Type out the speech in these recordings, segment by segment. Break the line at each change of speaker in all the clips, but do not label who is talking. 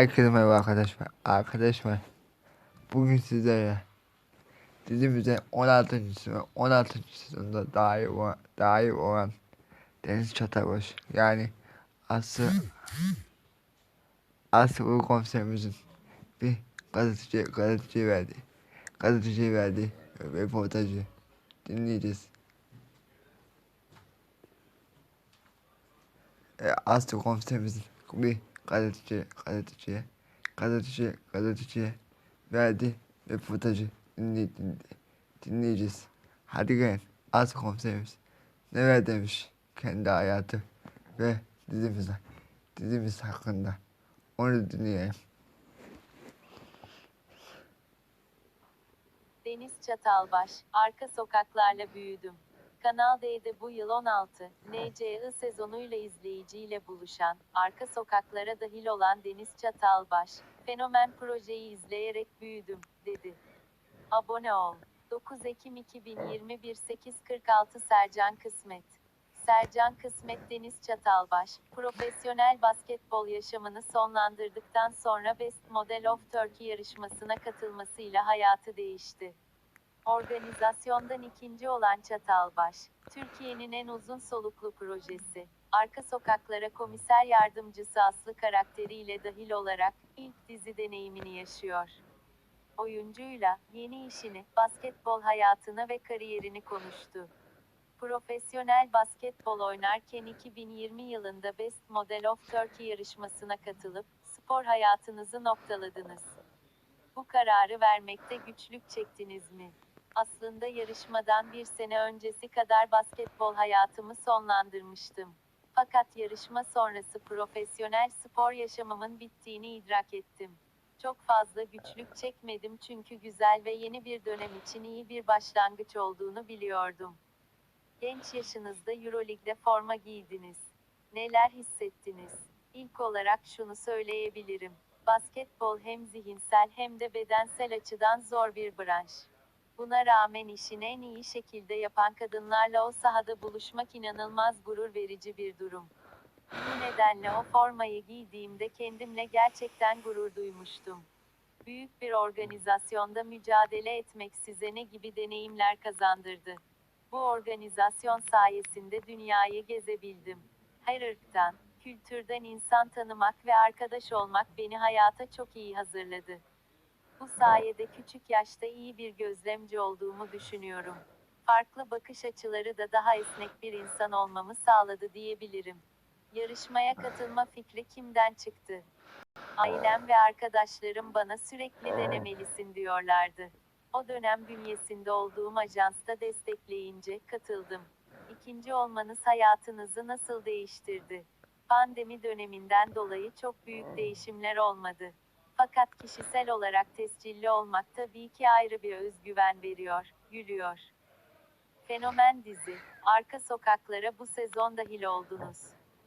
Herkese merhaba arkadaşlar. Arkadaşlar bugün sizlere dizimizin 16. ve 16. sezonunda dahil olan, dahil olan Deniz Çatabaş yani Aslı Aslı Uğur komiserimizin bir gazeteci, gazeteci verdi. Gazeteci verdi röportajı dinleyeceğiz. E, Aslı komiserimizin bir gazeteci, gazeteciye, gazeteci, gazeteciye verdi röportajı dinley, dinley, dinleyeceğiz. Hadi gelin Aslı komiserimiz neler demiş kendi hayatı ve dizimize, dizimiz hakkında onu dinleyelim.
Deniz Çatalbaş, arka sokaklarla büyüdüm. Kanal D'de bu yıl 16, NCI sezonuyla izleyiciyle buluşan, arka sokaklara dahil olan Deniz Çatalbaş, fenomen projeyi izleyerek büyüdüm, dedi. Abone ol. 9 Ekim 2021 8.46 Sercan Kısmet Sercan Kısmet Deniz Çatalbaş, profesyonel basketbol yaşamını sonlandırdıktan sonra Best Model of Turkey yarışmasına katılmasıyla hayatı değişti. Organizasyondan ikinci olan Çatalbaş, Türkiye'nin en uzun soluklu projesi. Arka Sokaklara komiser yardımcısı Aslı karakteriyle dahil olarak ilk dizi deneyimini yaşıyor. Oyuncuyla yeni işini, basketbol hayatını ve kariyerini konuştu. Profesyonel basketbol oynarken 2020 yılında Best Model of Turkey yarışmasına katılıp spor hayatınızı noktaladınız. Bu kararı vermekte güçlük çektiniz mi? Aslında yarışmadan bir sene öncesi kadar basketbol hayatımı sonlandırmıştım. Fakat yarışma sonrası profesyonel spor yaşamımın bittiğini idrak ettim. Çok fazla güçlük çekmedim çünkü güzel ve yeni bir dönem için iyi bir başlangıç olduğunu biliyordum. Genç yaşınızda Euroleague'de forma giydiniz. Neler hissettiniz? İlk olarak şunu söyleyebilirim. Basketbol hem zihinsel hem de bedensel açıdan zor bir branş. Buna rağmen işini en iyi şekilde yapan kadınlarla o sahada buluşmak inanılmaz gurur verici bir durum. Bu nedenle o formayı giydiğimde kendimle gerçekten gurur duymuştum. Büyük bir organizasyonda mücadele etmek size ne gibi deneyimler kazandırdı? Bu organizasyon sayesinde dünyayı gezebildim. Her ırktan, kültürden insan tanımak ve arkadaş olmak beni hayata çok iyi hazırladı. Bu sayede küçük yaşta iyi bir gözlemci olduğumu düşünüyorum. Farklı bakış açıları da daha esnek bir insan olmamı sağladı diyebilirim. Yarışmaya katılma fikri kimden çıktı? Ailem ve arkadaşlarım bana sürekli denemelisin diyorlardı. O dönem bünyesinde olduğum ajansta destekleyince katıldım. İkinci olmanız hayatınızı nasıl değiştirdi? Pandemi döneminden dolayı çok büyük değişimler olmadı. Fakat kişisel olarak tescilli olmak tabii ki ayrı bir özgüven veriyor, gülüyor. Fenomen dizi, arka sokaklara bu sezon dahil oldunuz.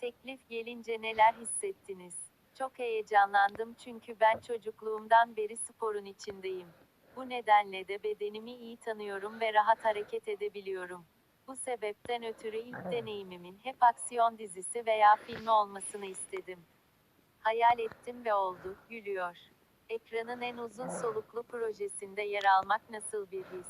Teklif gelince neler hissettiniz? Çok heyecanlandım çünkü ben çocukluğumdan beri sporun içindeyim. Bu nedenle de bedenimi iyi tanıyorum ve rahat hareket edebiliyorum. Bu sebepten ötürü ilk deneyimimin hep aksiyon dizisi veya filmi olmasını istedim. Hayal ettim ve oldu, gülüyor. Ekranın en uzun soluklu projesinde yer almak nasıl bir his?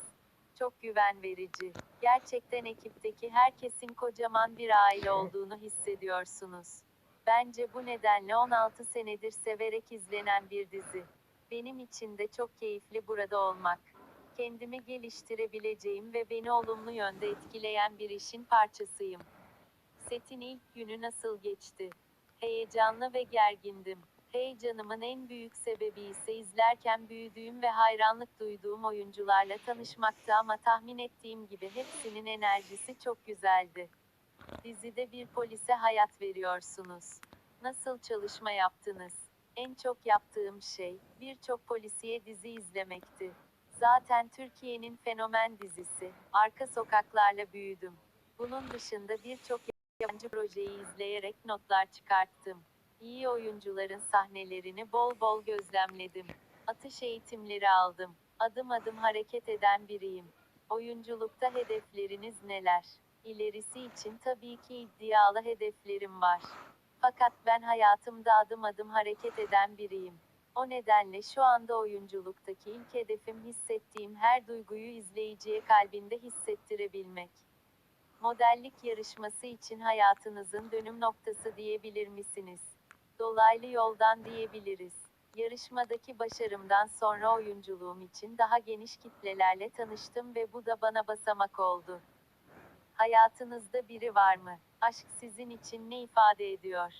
Çok güven verici. Gerçekten ekipteki herkesin kocaman bir aile olduğunu hissediyorsunuz. Bence bu nedenle 16 senedir severek izlenen bir dizi. Benim için de çok keyifli burada olmak. Kendimi geliştirebileceğim ve beni olumlu yönde etkileyen bir işin parçasıyım. Setin ilk günü nasıl geçti? Heyecanlı ve gergindim. Heyecanımın en büyük sebebi ise izlerken büyüdüğüm ve hayranlık duyduğum oyuncularla tanışmaktı ama tahmin ettiğim gibi hepsinin enerjisi çok güzeldi. Dizide bir polise hayat veriyorsunuz. Nasıl çalışma yaptınız? En çok yaptığım şey, birçok polisiye dizi izlemekti. Zaten Türkiye'nin fenomen dizisi, Arka Sokaklarla büyüdüm. Bunun dışında birçok yabancı projeyi izleyerek notlar çıkarttım. İyi oyuncuların sahnelerini bol bol gözlemledim. Atış eğitimleri aldım. Adım adım hareket eden biriyim. Oyunculukta hedefleriniz neler? İlerisi için tabii ki iddialı hedeflerim var. Fakat ben hayatımda adım adım hareket eden biriyim. O nedenle şu anda oyunculuktaki ilk hedefim hissettiğim her duyguyu izleyiciye kalbinde hissettirebilmek. Modellik yarışması için hayatınızın dönüm noktası diyebilir misiniz? Dolaylı yoldan diyebiliriz. Yarışmadaki başarımdan sonra oyunculuğum için daha geniş kitlelerle tanıştım ve bu da bana basamak oldu. Hayatınızda biri var mı? Aşk sizin için ne ifade ediyor?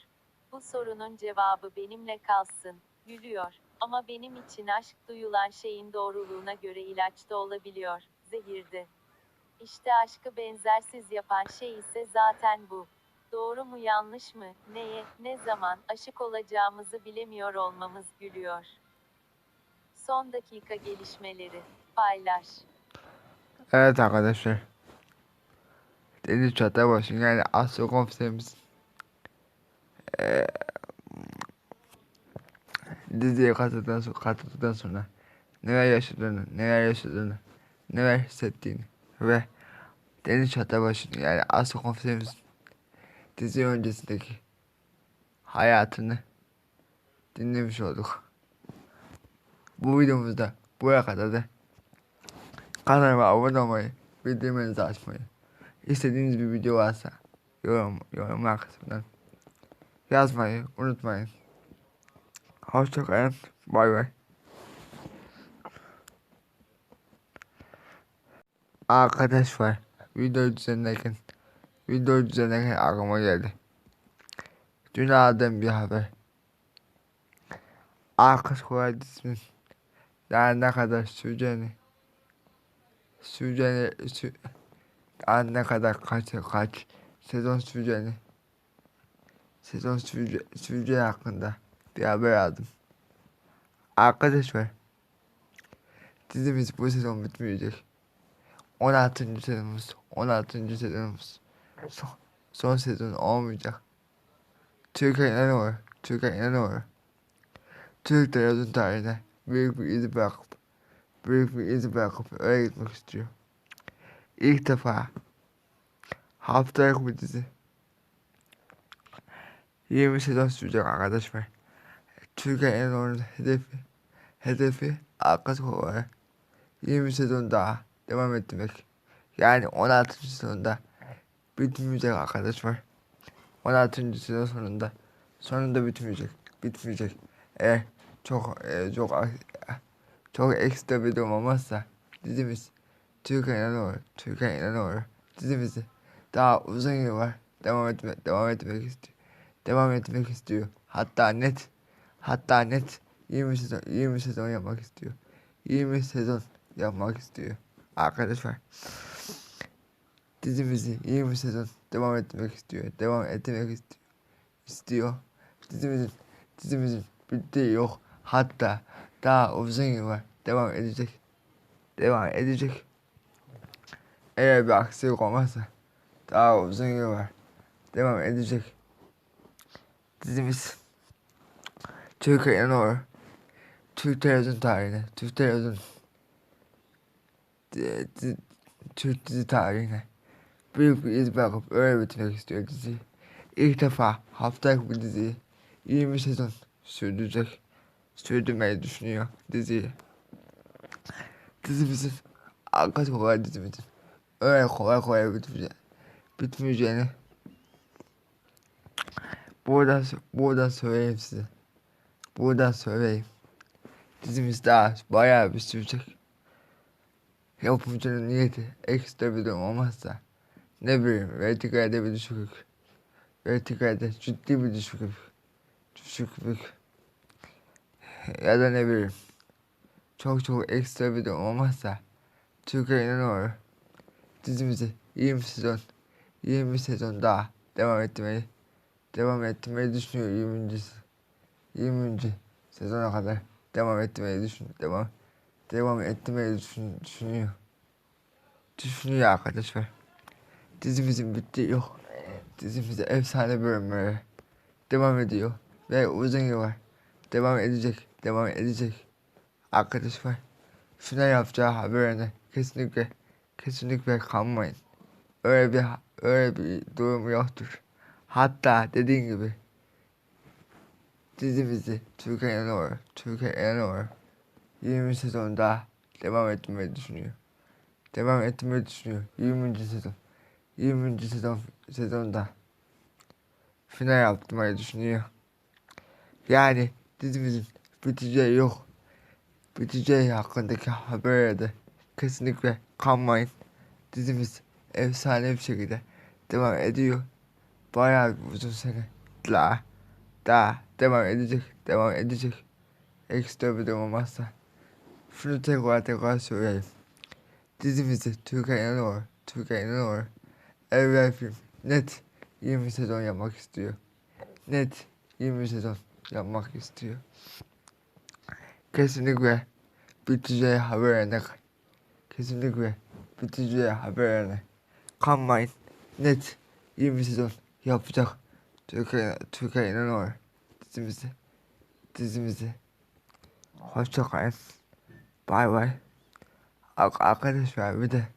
Bu sorunun cevabı benimle kalsın. Gülüyor. Ama benim için aşk duyulan şeyin doğruluğuna göre ilaç da olabiliyor. Zehirdi. İşte aşkı benzersiz yapan şey ise zaten bu. Doğru mu yanlış mı, neye, ne zaman aşık olacağımızı bilemiyor olmamız gülüyor. Son dakika gelişmeleri. Paylaş.
Evet arkadaşlar. Deniz Çatabaşı yani Asya komiserimiz eee diziye katıldıktan sonra, katıldıktan sonra neler yaşadığını, neler yaşadığını, neler hissettiğini ve Deniz Çatabaşı'nın yani Asya komiserimiz dizi öncesindeki hayatını dinlemiş olduk. Bu videomuzda buraya kadar da Kanalıma abone olmayı, bildirimlerinizi açmayı, istediğiniz bir video varsa yorum, yorumlar kısmından yazmayı unutmayın. Hoşçakalın, bay bay. Arkadaşlar, video düzenlerken, video düzenlerken aklıma geldi. Dün aldığım bir haber. Arkadaş Kolay dizinin daha ne kadar süreceğini süreceğini sü daha ne kadar kaç kaç sezon süreceğini sezon sürece, süreceği hakkında bir haber aldım. Arkadaşlar dizimiz bu sezon bitmeyecek. 16. sezonumuz 16. sezonumuz son, son sezon olmayacak. Türkiye inanıyor. Türkiye inanıyor. Türk televizyon tarihine büyük bir iz bırakıp büyük bir iz bırakıp öyle gitmek istiyor. İlk defa haftalık bir dizi 20 sezon sürecek arkadaşlar. Türkiye önemli hedefi hedefi arkası olarak 20 sezon daha devam ettirmek. Yani 16. sezonda bitmeyecek arkadaşlar. 16. sezon sonunda sonunda bitmeyecek. Bitmeyecek. Eğer çok e, çok çok ekstra bir durum olmazsa dizimiz Türkiye'ye doğru Türkiye'ye doğru dizimizi daha uzun yıllar devam etmek devam etmek istiyor. Devam etmek istiyor. Hatta net hatta net 20 sezon 20 sezon yapmak istiyor. 20 sezon yapmak istiyor. Arkadaşlar dizimizi 20 sezon devam etmek istiyor. Devam etmek istiyor. istiyor. Dizimizin dizimizin bittiği yok. Hatta daha uzun yıllar devam edecek. Devam edecek. Eğer bir aksilik olmazsa daha uzun yıllar devam edecek. Dizimiz Türkiye'ye doğru Türk televizyon tarihine, Türk televizyon Türk dizi tarihine büyük bir iz bırakıp öyle bitirmek istiyor diziyi. İlk defa haftalık bir diziyi 20 sezon sürdürecek, sürdürmeyi düşünüyor diziyi. Dizimizin, arka kolay dizimizin öyle kolay kolay bitmeyeceğini, bitmeyeceğini buradan, buradan söyleyeyim size. Buradan söyleyeyim. Dizimiz daha bayağı bir sürecek. Yapımcının niyeti ekstra bir durum olmazsa ne bileyim vertikalde bir düşüklük. Vertikalde ciddi bir düşüklük. Düşüklük. Ya da ne bileyim çok çok ekstra bir durum olmazsa Türkiye'nin doğru dizimizi 20 sezon 20 sezon daha devam ettirmeyi devam ettirmeyi düşünüyor 20. 20. sezona kadar devam ettirmeyi düşün devam devam ettirmeyi düşün, düşünüyor. Düşünüyor arkadaşlar. Dizimizin bittiği yok. Dizimizde efsane bölümleri devam ediyor ve uzun yıllar devam edecek, devam edecek. Arkadaşlar şuna yapacağı haberine kesinlikle kesinlikle kanmayın. Öyle bir öyle bir durum yoktur. Hatta dediğim gibi dizimizi Türkiye İnanıyor, Türkiye İnanıyor 20 sezonda devam etmeyi düşünüyor. Devam etmeyi düşünüyor. 20. sezon. 20. sezon sezonda final yapmayı düşünüyor. Yani dizimizin biteceği yok. Biteceği hakkındaki haberlerde kesinlikle kanmayın. Dizimiz efsane bir şekilde devam ediyor. Bayağı bir uzun sene daha, daha devam edecek, devam edecek. Ekstra bir durum olmazsa. Şunu tekrar tekrar söyleyeyim. Dizimizi Türkiye inanıyor, Türkiye inanıyor. Evvel film net 20 sezon yapmak istiyor. Net 20 sezon yapmak istiyor. Kesinlikle biteceği haberine kesinlikle biteceği haberine kanmayın. Net 20 sezon yapacak. Türkiye, Türkiye inanıyor dizimizi. Dizimizi. Hoşça kalın. Bay bay. Ar- Arkadaşlar bir de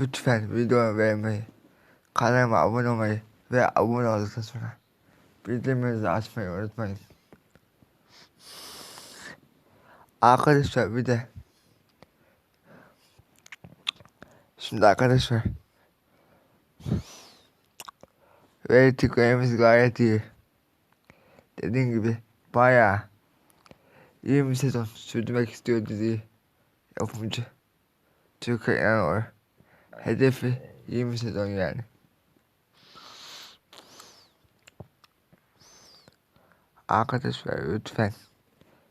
lütfen videoyu beğenmeyi, kanalıma abone olmayı ve abone olduktan sonra bildirimlerinizi açmayı unutmayın. Arkadaşlar bir de Şimdi arkadaşlar Vertikalimiz gayet iyi. Dediğim gibi bayağı 20 sezon sürdürmek istiyor diziyi yapımcı. Türkiye inanıyor. Hedefi 20 sezon yani. Arkadaşlar lütfen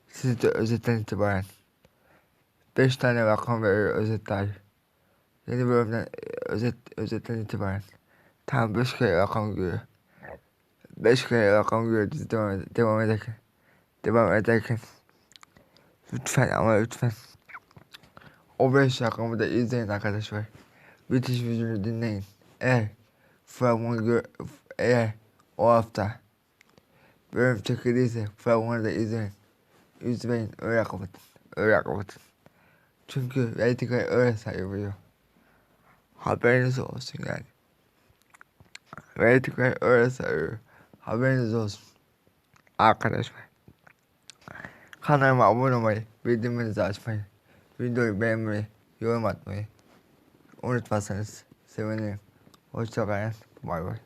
siz de özetten itibaren 5 tane rakam veriyor özetler. Yeni bölümden e, özet özetten itibaren tam 5 kere rakam görüyor. 5 kere rakam görüyor dizi devam, devam ederken. Devam ederken. Lütfen ama lütfen. O 5 rakamı da izleyin arkadaşlar. Bitiş yüzünü dinleyin. Eğer fragmanı eğer o hafta bölüm çekildiyse fragmanı da izleyin. Üzmeyin öyle kapatın. Öyle kapatın. Çünkü Vertical öyle sayılıyor. Haberiniz olsun yani. Vertical öyle sayılıyor. Haberiniz olsun. Arkadaşlar. Kanalıma abone olmayı, bildirimlerinizi açmayı, videoyu beğenmeyi, yorum atmayı unutmazsanız sevinirim. Hoşçakalın. Bay bay.